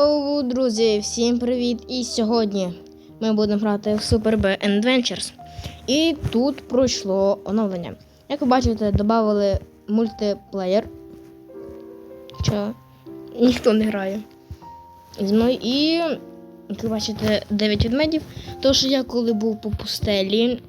Hello, друзі, всім привіт! І сьогодні ми будемо грати в Super B Adventures. І тут пройшло оновлення. Як ви бачите, додали мультиплеєр. Що ніхто не грає. І, як ви бачите, 9 ведмедів. Тож я коли був по пустелі,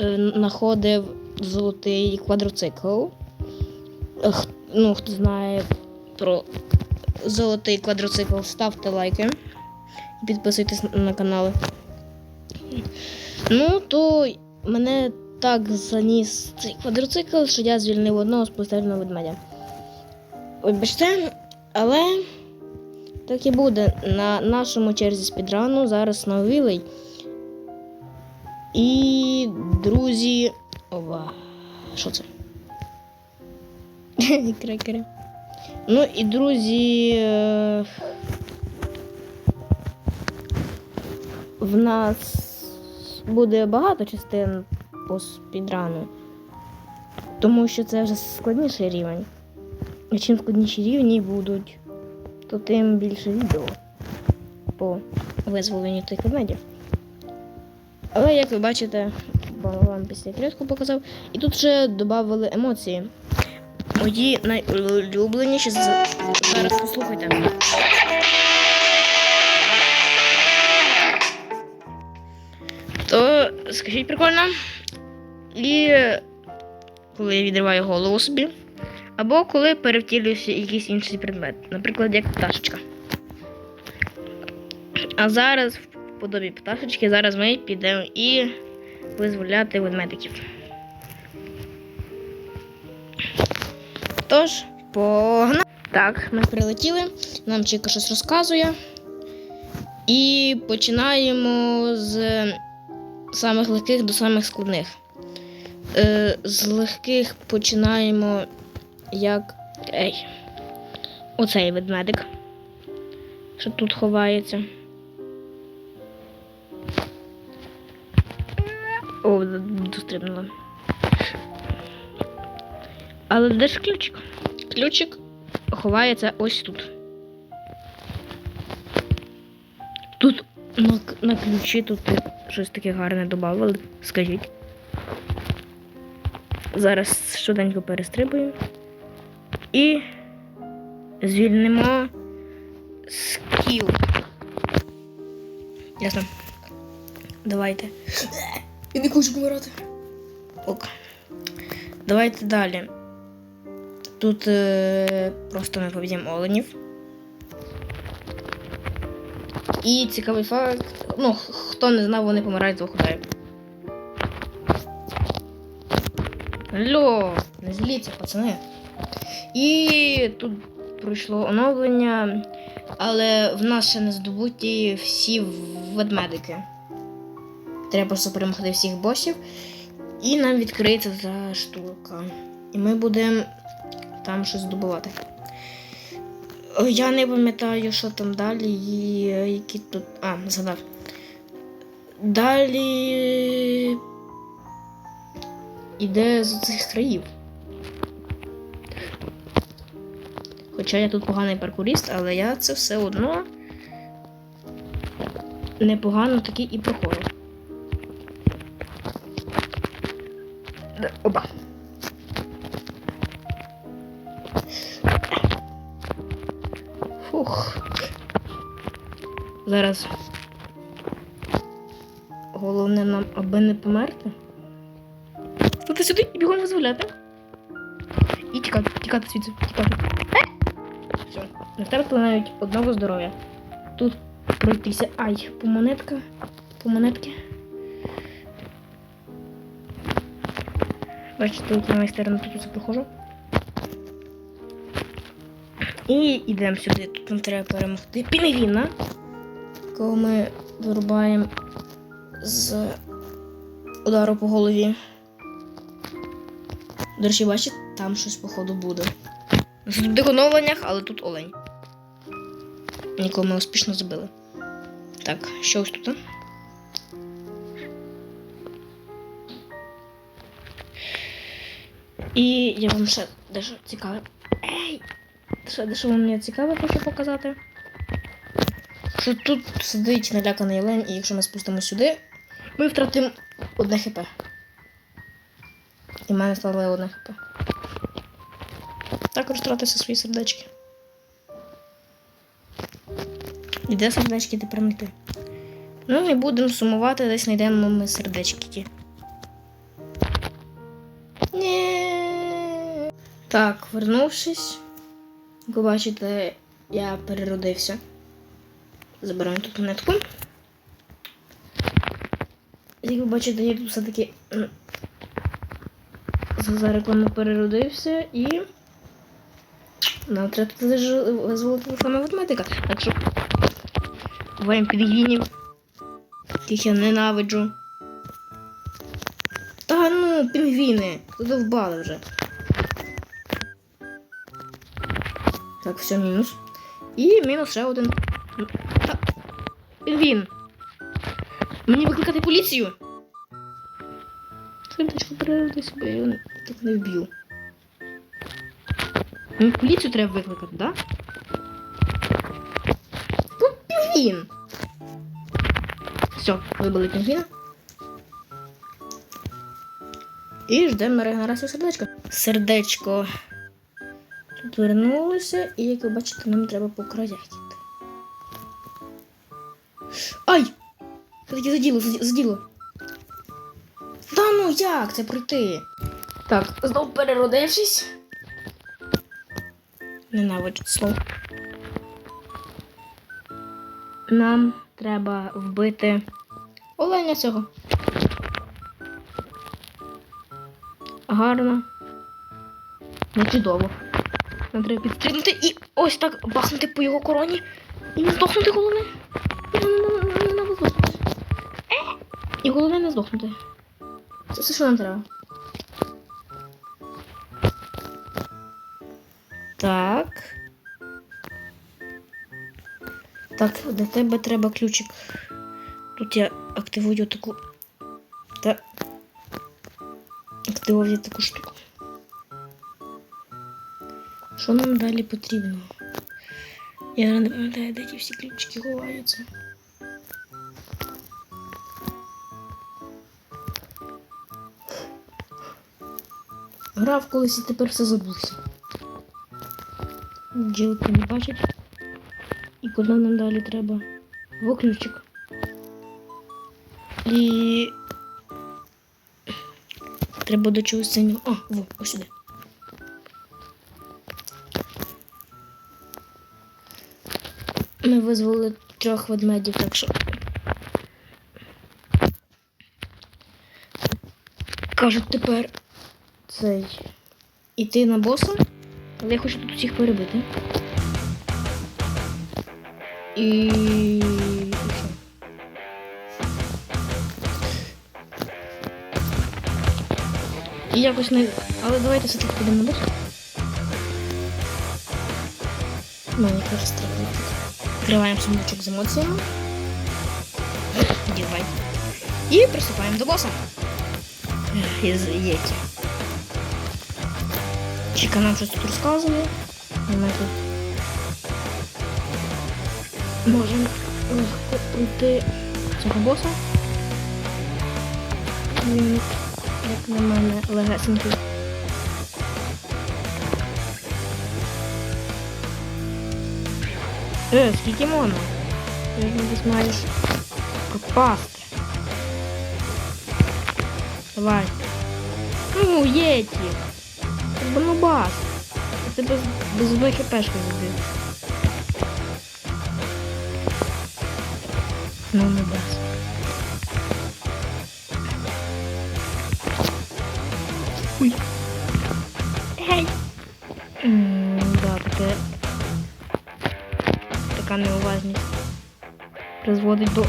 е, знаходив золотий квадроцикл. Е, Ну, хто знає про золотий квадроцикл, ставте лайки і підписуйтесь на- на канали. Ну, то мене так заніс цей квадроцикл, що я звільнив одного з пустельного ведмедя. Вибачте, але так і буде. На нашому черзі спідрану зараз новілий. І друзі. Ова. Що це? Крекери. Ну і друзі. е, В нас буде багато частин по спідрану, тому що це вже складніший рівень. І чим складніші рівні будуть, то тим більше відео по визволенню тих ведмедів. Але як ви бачите, вам після клітку показав, і тут вже додали емоції. Мої найулюбленіші зараз послухайте. То скажіть прикольно. І коли я відриваю голову собі. Або коли перевтілююся якийсь інший предмет, наприклад, як пташечка. А зараз, в подобі пташечки, зараз ми підемо і визволяти ведмедиків. Тож, погнали. Так, ми прилетіли, нам Чіка щось розказує. І починаємо з самих легких до самих складних. Е, з легких починаємо як. Ей. Оцей ведмедик. Що тут ховається. О, дострибнула. Але де ж ключик? Ключик ховається ось тут. Тут на, на ключі тут щось таке гарне додавали, скажіть. Зараз швиденько перестрибуємо. І звільнимо скіл. Ясно. Давайте. Я не хочу помирати. Ок. Давайте далі. Тут е, просто ми поб'ємо оленів. І цікавий факт. Ну, хто не знав, вони помирають з двох ударів. Алло, не зліться, пацани. І тут пройшло оновлення, але в нас ще не здобуті всі ведмедики. Треба просто перемогти всіх босів. І нам відкриється ця штука. І ми будемо там щось здобувати. Я не пам'ятаю, що там далі і е, які тут. А, згадав. Далі іде з цих країв. Хоча я тут поганий паркуріст, але я це все одно непогано таки і проходжу. Д- Оба. Зараз. Головне нам, аби не померти. Стати сюди і бігом визволяти. І тікати, тікати звідси, тікати. Все. Не втратили навіть одного здоров'я. Тут пройтися. Ай, по монетка. По монетки. Бачите, тут я майстерно тут усе проходжу. І йдемо сюди. Тут нам треба перемогти пінгвіна, кого ми вирубаємо з удару по голові. До речі, бачите, там щось, походу, буде. В наступних але тут олень. Нікого ми успішно збили. Так, що ось тут? І я вам ще дещо цікаве. Ей! Ще дещо вам мені цікаве хочу показати. Що тут сидить наляканий лень, і якщо ми спустимо сюди, ми втратимо одне хп. І в мене стало одне хп. Також втратився свої сердечки. І де сердечки тепер знайти? Ну і будемо сумувати, десь знайдемо ми сердечки. Ні. Так, вернувшись, як ви бачите, я переродився. Забираємо тут монетку. Як ви бачите, я тут все-таки м, за рекламу переродився і. Нам треба визволити телефонного ведмедика. Так що. Воєм підгінів. Яких я ненавиджу. Та ну, пінгвіни, задовбали вже. Так, все, мінус. І мінус ще один. Пінгвін. Мені викликати поліцію. Сердечко перервати себе, я так не вб'ю. Мені поліцію треба викликати, так? Да? Тут пінгвін. Все, вибили пінгвіна. І ждемо регенерацію сердечка. Сердечко. Тут вернулося, і як ви бачите, нам треба по. Ай! Це таки заділо, заді- заділо. Та ну як це пройти? Так, знов переродившись. Ненавиджу слово. Нам треба вбити оленя цього. Гарно. Не чудово. Нам треба підстрибнути і ось так бахнути по його короні. І не здохнути головне. І головне не здохнути. Це все, що нам треба. Так. Так, для тебе треба ключик. Тут я активую таку. Та. Активував я таку штуку. Що нам далі потрібно? Я не пам'ятаю, де ті всі ключики ховаються. Грав колись і тепер все забувся. Ділки не бачить. І куди нам далі треба? Воключик. І. Треба до чогось синього. А, во, ось сюди. Ми визвали трьох ведмедів, так що. Кажуть тепер цей. Іти на боса, але я хочу тут усіх перебити. І. і? І якось не. Але давайте все-таки підемо на бос. Мені каже стріляє. Відкриваємо сундучок з емоціями. Дівай. І приступаємо до боса. Єті. Чіка нам щось тут розказує. І Ми тут можемо легко пройти цього боса. Він, як на мене, легесенький. Е, скільки можна? Ти ж десь маєш пропасти. Давай. Ну, єті. Це ну бас. Це без, без ВХПшки забив. Ну, не бас. Ой. Гей. М, Да, таке така неуважність призводить до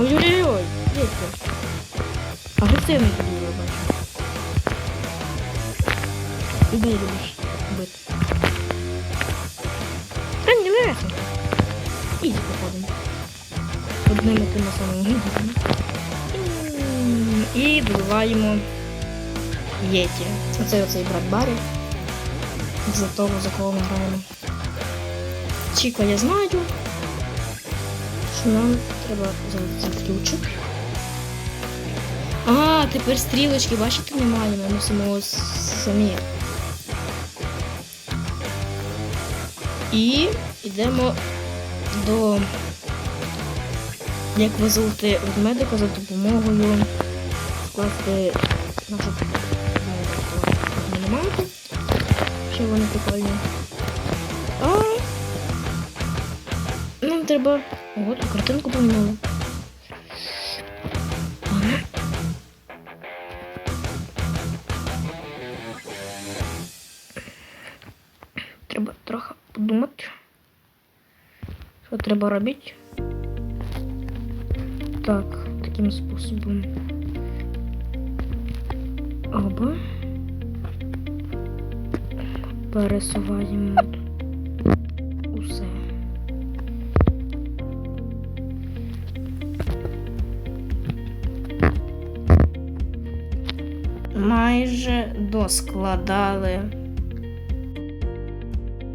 Ой-ой-ой, дивіться. Агресивний тобі я бачу. Іди любиш бити. Та не легко. Ізі походимо. Одними тими самими гідами. І добиваємо Єті. Оце оцей брат Барі. за того, за кого ми граємо. Чіка, я знаю, що нам треба взяти ключик. А, тепер стрілочки, бачите, немає, ми мусимо самі. І йдемо до як визволити ведмедика за допомогою скласти нашу мінімалку. Що вони прикольні. А нам треба. Тут картинку поміняли. Треба трохи подумати. Що треба робити? Так, таким способом. Оба. Пересуваємо Майже доскладали.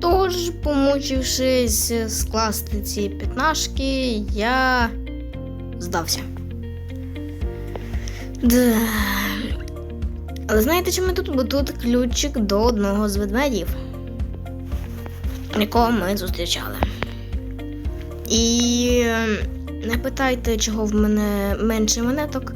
Тож, помучившись скласти ці п'ятнашки, я здався. Да. Але знаєте, чому тут? Бо тут ключик до одного з ведмедів, якого ми зустрічали. І е, не питайте, чого в мене менше монеток.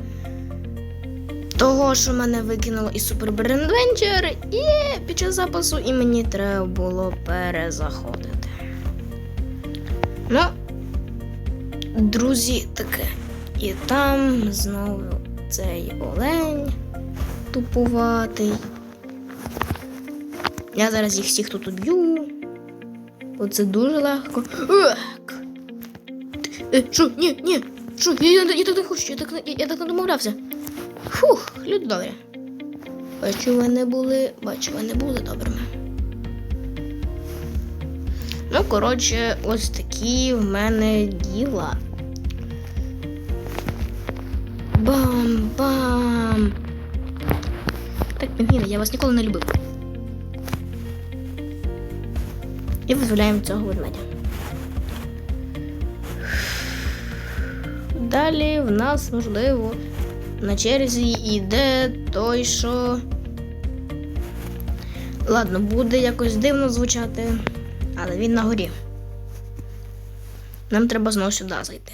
Того, що мене викинуло із Super Brain Adventure, і під час запису і мені треба було перезаходити. Ну, друзі, таке. І там знову цей олень тупуватий. Я зараз їх всіх тут уб'ю. Оце дуже легко. Е, Що? Ні, ні. Що? Я, я, я так не хочу, я так, я, я так не домовлявся. Фух, люди добрі. Бачу, ви не були, бачу, ви не були добрими. Ну, коротше, ось такі в мене діла. Бам-бам. Так, пінгвіни, я вас ніколи не любив. І визволяємо цього ведмедя. Далі в нас, можливо, на черзі йде той, що. Ладно, буде якось дивно звучати, але він на горі. Нам треба знову сюди зайти.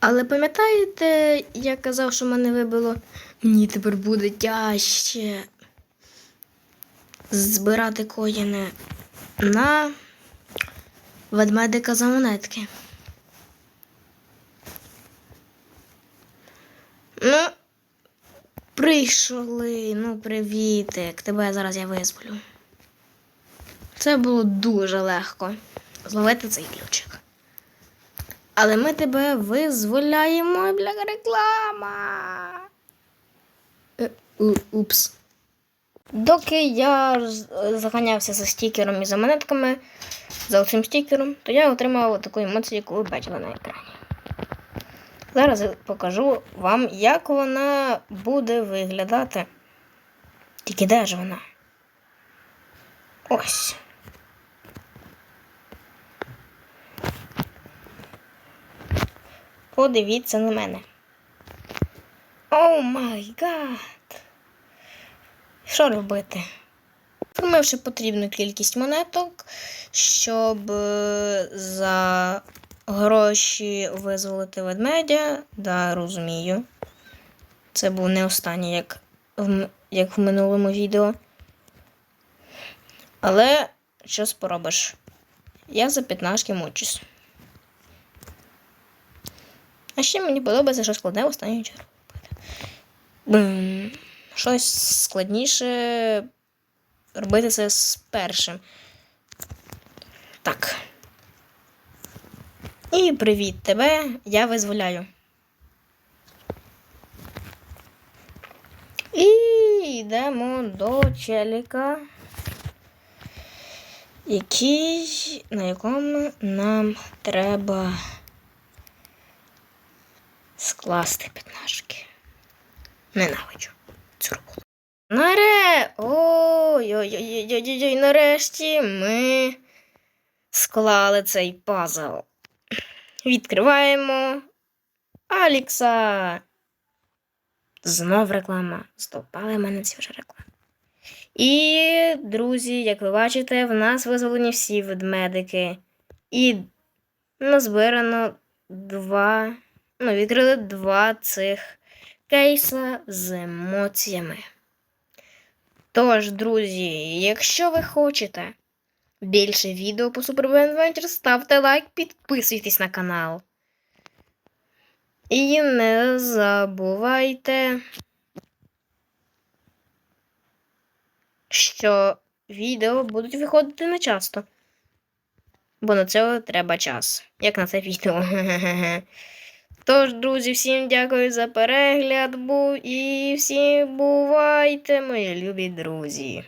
Але пам'ятаєте, я казав, що мене вибило? Мені тепер буде тяжче збирати коїни на ведмедика за монетки. Ну, прийшли, ну, привітик. Тебе зараз я визволю. Це було дуже легко зловити цей ключик. Але ми тебе визволяємо, бляха реклама. Е, у- Упс. Доки я заганявся за стікером і за монетками, за цим стікером, то я отримав таку емоцію, яку ви бачили на екрані. Зараз я покажу вам, як вона буде виглядати. Тільки де ж вона? Ось. Подивіться на мене. О май гад! Що робити? Формивши потрібну кількість монеток, щоб е, за гроші визволити ведмедя. Да, розумію. Це був не останній, як в, як в минулому відео. Але що поробиш? Я за п'ятнашки мучусь. А ще мені подобається, що складне в останню чергу. Щось складніше робити це з першим. Так. І привіт тебе, я визволяю. І йдемо до челіка, який, на якому нам треба скласти п'ятнашки. Ненавиджу цю роботу. Наре. Ой-ой-ой-ой-ой, нарешті ми склали цей пазл. Відкриваємо Алікса. Знов реклама. Стопали мене ці вже реклами. І, друзі, як ви бачите, в нас визволені всі ведмедики. І назбирано два. Ну, відкрили два цих кейса з емоціями. Тож, друзі, якщо ви хочете більше відео по Super Adventure, ставте лайк, підписуйтесь на канал. І не забувайте, що відео будуть виходити не часто. Бо на це треба час, як на це відео. Тож, друзі, всім дякую за перегляд. І всім бувайте, мої любі друзі.